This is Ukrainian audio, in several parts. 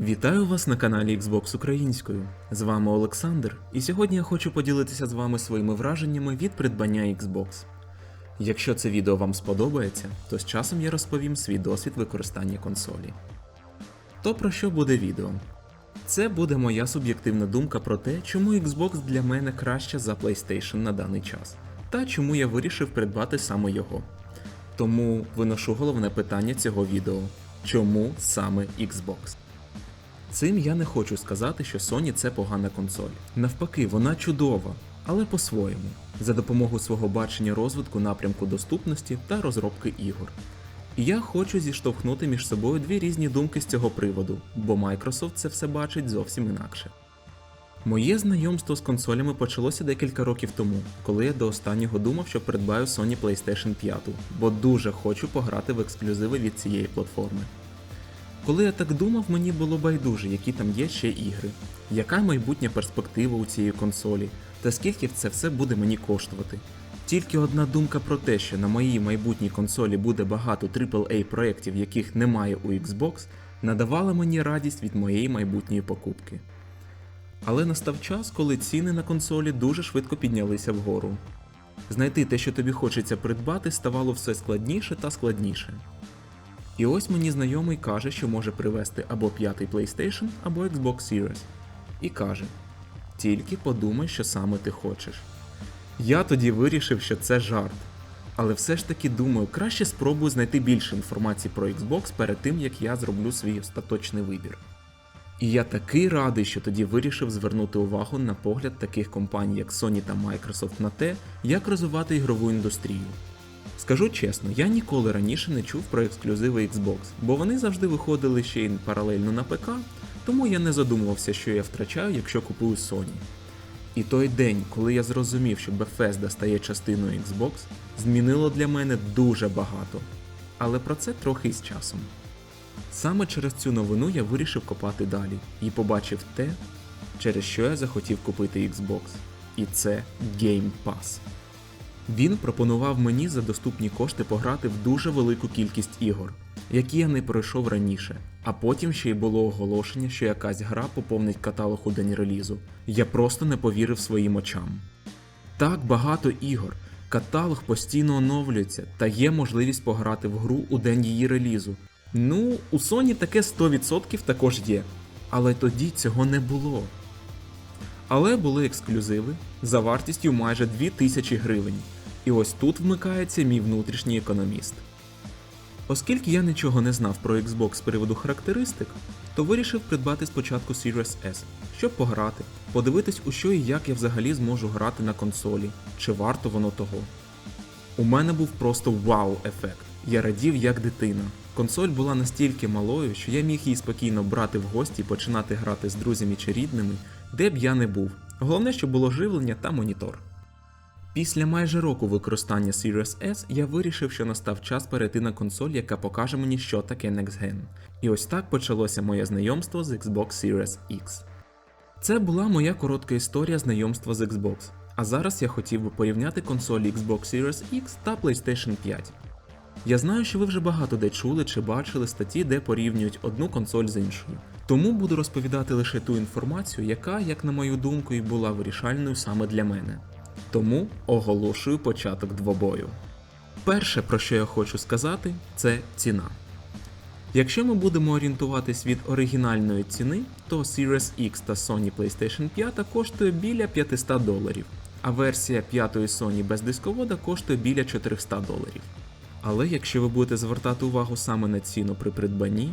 Вітаю вас на каналі Xbox Українською. З вами Олександр, і сьогодні я хочу поділитися з вами своїми враженнями від придбання Xbox. Якщо це відео вам сподобається, то з часом я розповім свій досвід використання консолі. То про що буде відео? Це буде моя суб'єктивна думка про те, чому Xbox для мене краще за PlayStation на даний час, та чому я вирішив придбати саме його. Тому виношу головне питання цього відео: чому саме Xbox? Цим я не хочу сказати, що Sony це погана консоль. Навпаки, вона чудова, але по-своєму, за допомогою свого бачення розвитку напрямку доступності та розробки ігор. І я хочу зіштовхнути між собою дві різні думки з цього приводу, бо Microsoft це все бачить зовсім інакше. Моє знайомство з консолями почалося декілька років тому, коли я до останнього думав, що придбаю Sony PlayStation 5, бо дуже хочу пограти в ексклюзиви від цієї платформи. Коли я так думав, мені було байдуже, які там є ще ігри, яка майбутня перспектива у цієї консолі, та скільки це все буде мені коштувати. Тільки одна думка про те, що на моїй майбутній консолі буде багато AAA проєктів, яких немає у Xbox, надавала мені радість від моєї майбутньої покупки. Але настав час, коли ціни на консолі дуже швидко піднялися вгору. Знайти те, що тобі хочеться придбати, ставало все складніше та складніше. І ось мені знайомий каже, що може привезти або п'ятий PlayStation, або Xbox Series. І каже: тільки подумай, що саме ти хочеш. Я тоді вирішив, що це жарт. Але все ж таки думаю, краще спробую знайти більше інформації про Xbox перед тим, як я зроблю свій остаточний вибір. І я такий радий, що тоді вирішив звернути увагу на погляд таких компаній, як Sony та Microsoft на те, як розвивати ігрову індустрію. Скажу чесно, я ніколи раніше не чув про ексклюзиви Xbox, бо вони завжди виходили ще й паралельно на ПК, тому я не задумувався, що я втрачаю, якщо купую Sony. І той день, коли я зрозумів, що Bethesda стає частиною Xbox, змінило для мене дуже багато. Але про це трохи із часом. Саме через цю новину я вирішив копати далі і побачив те, через що я захотів купити Xbox. І це Game Pass. Він пропонував мені за доступні кошти пограти в дуже велику кількість ігор, які я не пройшов раніше, а потім ще й було оголошення, що якась гра поповнить каталог у день релізу. Я просто не повірив своїм очам. Так багато ігор, каталог постійно оновлюється та є можливість пограти в гру у день її релізу. Ну, у Sony таке 100% також є, але тоді цього не було. Але були ексклюзиви за вартістю майже 2000 гривень. І ось тут вмикається мій внутрішній економіст. Оскільки я нічого не знав про Xbox з приводу характеристик, то вирішив придбати спочатку Series S, щоб пограти, подивитись, у що і як я взагалі зможу грати на консолі, чи варто воно того. У мене був просто вау-ефект. Я радів як дитина. Консоль була настільки малою, що я міг її спокійно брати в гості і починати грати з друзями чи рідними, де б я не був. Головне, щоб було живлення та монітор. Після майже року використання Series S я вирішив, що настав час перейти на консоль, яка покаже мені, що таке Next Gen. І ось так почалося моє знайомство з Xbox Series X. Це була моя коротка історія знайомства з Xbox. А зараз я хотів би порівняти консолі Xbox Series X та PlayStation 5. Я знаю, що ви вже багато де чули чи бачили статті, де порівнюють одну консоль з іншою. Тому буду розповідати лише ту інформацію, яка, як на мою думку, і була вирішальною саме для мене. Тому оголошую початок двобою. Перше, про що я хочу сказати, це ціна. Якщо ми будемо орієнтуватись від оригінальної ціни, то Series X та Sony PlayStation 5 коштує біля 500 доларів, а версія 5 Sony без дисковода коштує біля 400 доларів. Але якщо ви будете звертати увагу саме на ціну при придбанні,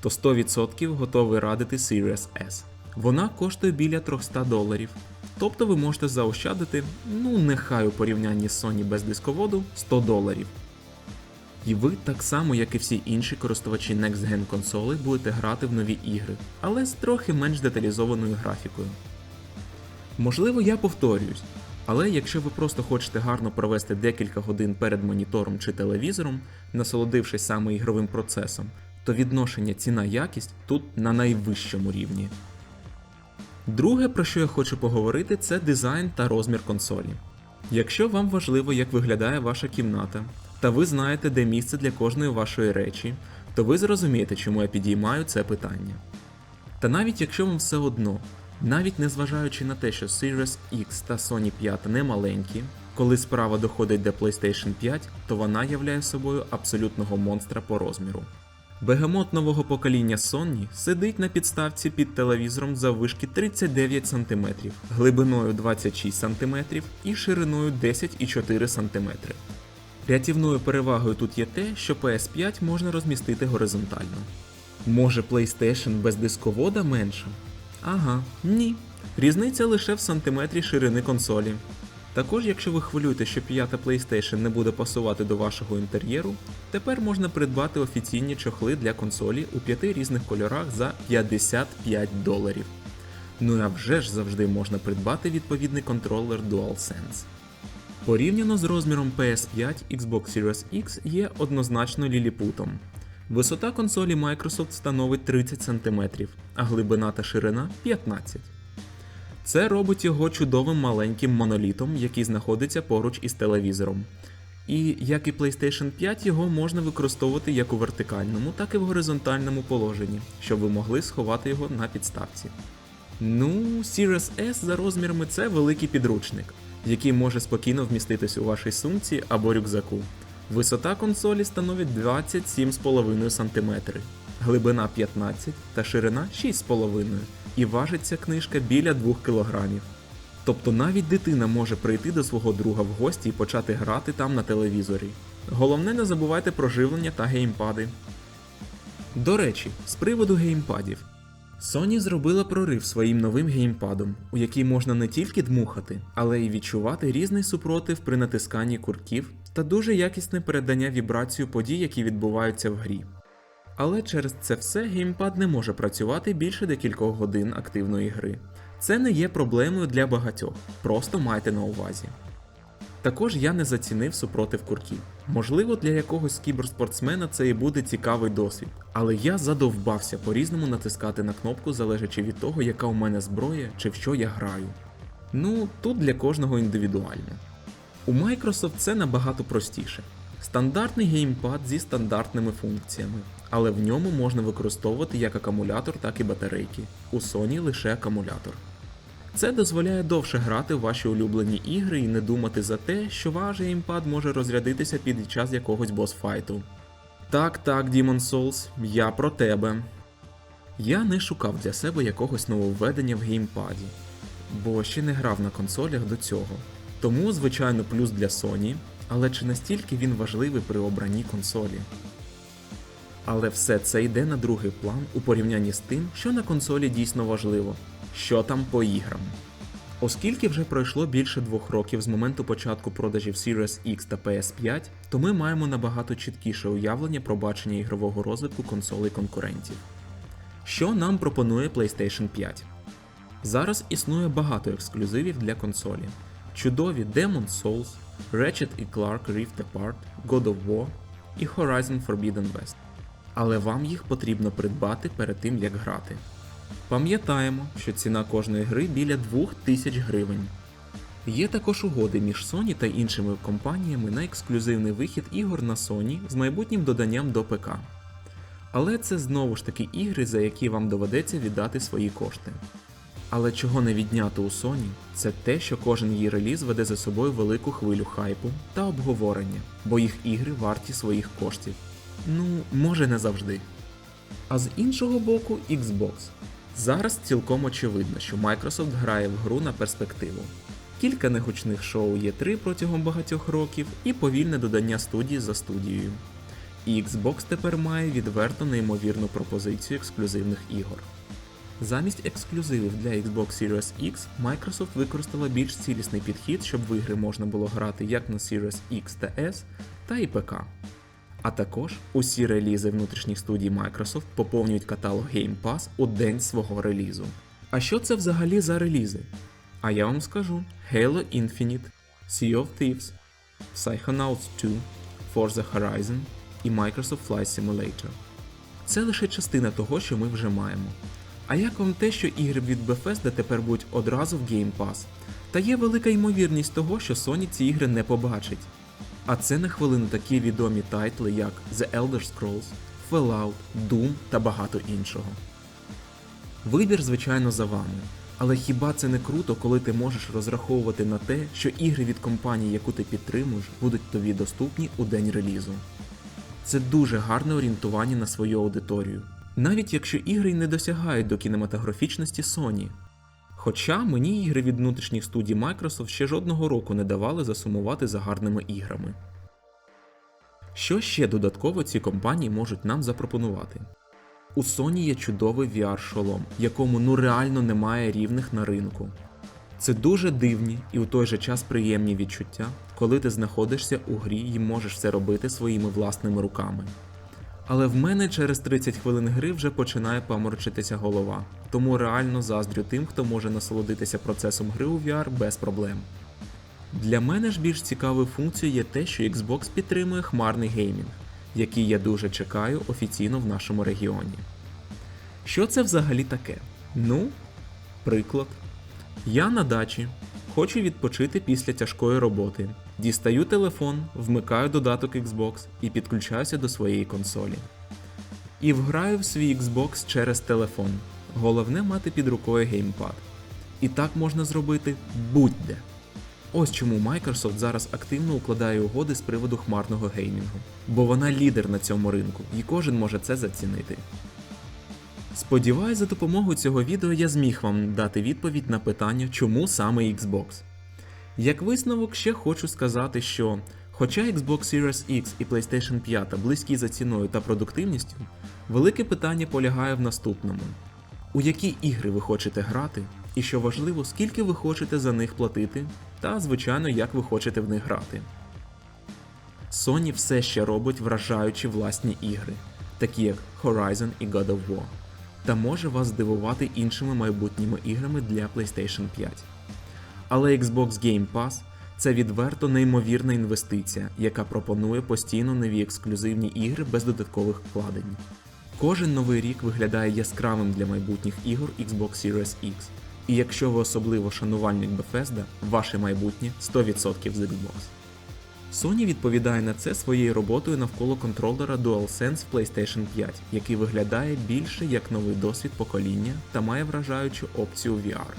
то 100% готовий радити Series S. Вона коштує біля 300 доларів. Тобто ви можете заощадити, ну нехай у порівнянні з Sony без дисководу 100 доларів. І ви так само, як і всі інші користувачі Next Gen консолей, будете грати в нові ігри, але з трохи менш деталізованою графікою. Можливо, я повторююсь, але якщо ви просто хочете гарно провести декілька годин перед монітором чи телевізором, насолодившись саме ігровим процесом, то відношення ціна-якість тут на найвищому рівні. Друге, про що я хочу поговорити, це дизайн та розмір консолі. Якщо вам важливо, як виглядає ваша кімната, та ви знаєте, де місце для кожної вашої речі, то ви зрозумієте, чому я підіймаю це питання. Та навіть якщо вам все одно, навіть незважаючи на те, що Series X та Sony 5 не маленькі, коли справа доходить до PlayStation 5, то вона являє собою абсолютного монстра по розміру. Бегемот нового покоління Sony сидить на підставці під телевізором заввишки 39 см, глибиною 26 см і шириною 10,4 см. Рятівною перевагою тут є те, що PS5 можна розмістити горизонтально. Може PlayStation без дисковода менше? Ага, ні. Різниця лише в сантиметрі ширини консолі. Також, якщо ви хвилюєте, що п'ята PlayStation не буде пасувати до вашого інтер'єру, тепер можна придбати офіційні чохли для консолі у п'яти різних кольорах за 55 доларів. Ну а вже ж завжди можна придбати відповідний контролер DualSense. Порівняно з розміром PS5, Xbox Series X є однозначно ліліпутом. Висота консолі Microsoft становить 30 см, а глибина та ширина 15 Це робить його чудовим маленьким монолітом, який знаходиться поруч із телевізором. І як і PlayStation 5, його можна використовувати як у вертикальному, так і в горизонтальному положенні, щоб ви могли сховати його на підставці. Ну, Series S за розмірами це великий підручник, який може спокійно вміститись у вашій сумці або рюкзаку. Висота консолі становить 27,5 см, глибина 15 та ширина 6,5 і важить ця книжка біля 2 кг. Тобто навіть дитина може прийти до свого друга в гості і почати грати там на телевізорі. Головне, не забувайте про живлення та геймпади. До речі, з приводу геймпадів. Sony зробила прорив своїм новим геймпадом, у який можна не тільки дмухати, але й відчувати різний супротив при натисканні курків та дуже якісне передання вібрацію подій, які відбуваються в грі. Але через це все геймпад не може працювати більше декількох годин активної гри. Це не є проблемою для багатьох, просто майте на увазі. Також я не зацінив супротив курків. Можливо, для якогось кіберспортсмена це і буде цікавий досвід, але я задовбався по-різному натискати на кнопку, залежачи від того, яка у мене зброя чи в що я граю. Ну, тут для кожного індивідуально. У Microsoft це набагато простіше. Стандартний геймпад зі стандартними функціями, але в ньому можна використовувати як акумулятор, так і батарейки. У Sony лише акумулятор. Це дозволяє довше грати в ваші улюблені ігри і не думати за те, що ваш геймпад може розрядитися під час якогось босфайту. Так, так, Demon Souls, я про тебе. Я не шукав для себе якогось нововведення в геймпаді, бо ще не грав на консолях до цього. Тому, звичайно, плюс для Sony, але чи настільки він важливий при обранні консолі? Але все це йде на другий план у порівнянні з тим, що на консолі дійсно важливо, що там по іграм. Оскільки вже пройшло більше двох років з моменту початку продажів Series X та PS5, то ми маємо набагато чіткіше уявлення про бачення ігрового розвитку консолей конкурентів. Що нам пропонує PlayStation 5? Зараз існує багато ексклюзивів для консолі. Чудові Demon's Souls, Ratchet і Clark Rift Apart, God of War і Horizon Forbidden West. Але вам їх потрібно придбати перед тим, як грати. Пам'ятаємо, що ціна кожної гри біля 2000 гривень. Є також угоди між Sony та іншими компаніями на ексклюзивний вихід ігор на Sony з майбутнім доданням до ПК. Але це знову ж таки ігри, за які вам доведеться віддати свої кошти. Але чого не відняти у Sony, це те, що кожен її реліз веде за собою велику хвилю хайпу та обговорення, бо їх ігри варті своїх коштів. Ну, може не завжди. А з іншого боку, Xbox. Зараз цілком очевидно, що Microsoft грає в гру на перспективу. Кілька негучних шоу є 3 протягом багатьох років і повільне додання студії за студією. І Xbox тепер має відверто неймовірну пропозицію ексклюзивних ігор. Замість ексклюзивів для Xbox Series X Microsoft використала більш цілісний підхід, щоб в ігри можна було грати як на Series X та S, та і ПК. А також усі релізи внутрішніх студій Microsoft поповнюють каталог Game Pass у день свого релізу. А що це взагалі за релізи? А я вам скажу: Halo Infinite, Sea of Thieves, Psychonauts 2, Forza Horizon і Microsoft Flight Simulator. Це лише частина того, що ми вже маємо. А як вам те, що ігри від Bethesda тепер будуть одразу в Game Pass? Та є велика ймовірність того, що Sony ці ігри не побачить. А це на хвилину такі відомі тайтли, як The Elder Scrolls, Fallout, Doom та багато іншого. Вибір, звичайно, за вами. Але хіба це не круто, коли ти можеш розраховувати на те, що ігри від компанії, яку ти підтримуєш, будуть тобі доступні у день релізу? Це дуже гарне орієнтування на свою аудиторію, навіть якщо ігри й не досягають до кінематографічності Sony. Хоча мені ігри від внутрішніх студій Microsoft ще жодного року не давали засумувати за гарними іграми. Що ще додатково ці компанії можуть нам запропонувати? У Sony є чудовий VR-шолом, якому ну реально немає рівних на ринку. Це дуже дивні і у той же час приємні відчуття, коли ти знаходишся у грі і можеш це робити своїми власними руками. Але в мене через 30 хвилин гри вже починає паморочитися голова, тому реально заздрю тим, хто може насолодитися процесом гри у VR без проблем. Для мене ж більш цікавою функцією є те, що Xbox підтримує хмарний геймінг, який я дуже чекаю офіційно в нашому регіоні. Що це взагалі таке? Ну, приклад. Я на дачі, хочу відпочити після тяжкої роботи. Дістаю телефон, вмикаю додаток Xbox і підключаюся до своєї консолі. І вграю в свій Xbox через телефон. Головне мати під рукою геймпад. І так можна зробити будь-де. Ось чому Microsoft зараз активно укладає угоди з приводу хмарного геймінгу, бо вона лідер на цьому ринку, і кожен може це зацінити. Сподіваюсь, за допомогою цього відео я зміг вам дати відповідь на питання, чому саме Xbox. Як висновок, ще хочу сказати, що хоча Xbox Series X і PlayStation 5 близькі за ціною та продуктивністю, велике питання полягає в наступному: у які ігри ви хочете грати, і що важливо, скільки ви хочете за них платити, та, звичайно, як ви хочете в них грати. Sony все ще робить вражаючі власні ігри, такі як Horizon і God of War, та може вас здивувати іншими майбутніми іграми для PlayStation 5. Але Xbox Game Pass це відверто неймовірна інвестиція, яка пропонує постійно нові ексклюзивні ігри без додаткових вкладень. Кожен новий рік виглядає яскравим для майбутніх ігор Xbox Series X. І якщо ви особливо шанувальник Bethesda, ваше майбутнє 100% з Xbox. Sony відповідає на це своєю роботою навколо контролера DualSense в PlayStation 5, який виглядає більше як новий досвід покоління та має вражаючу опцію VR.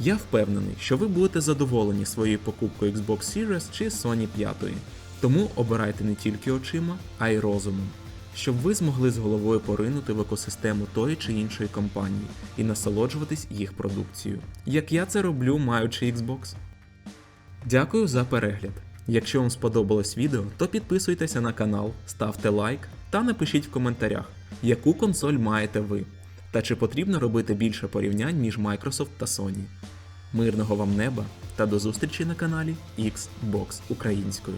Я впевнений, що ви будете задоволені своєю покупкою Xbox Series чи Sony 5, тому обирайте не тільки очима, а й розумом, щоб ви змогли з головою поринути в екосистему тої чи іншої компанії і насолоджуватись їх продукцією, як я це роблю, маючи Xbox. Дякую за перегляд. Якщо вам сподобалось відео, то підписуйтеся на канал, ставте лайк та напишіть в коментарях, яку консоль маєте ви, та чи потрібно робити більше порівнянь між Microsoft та Sony. Мирного вам неба та до зустрічі на каналі Xbox українською.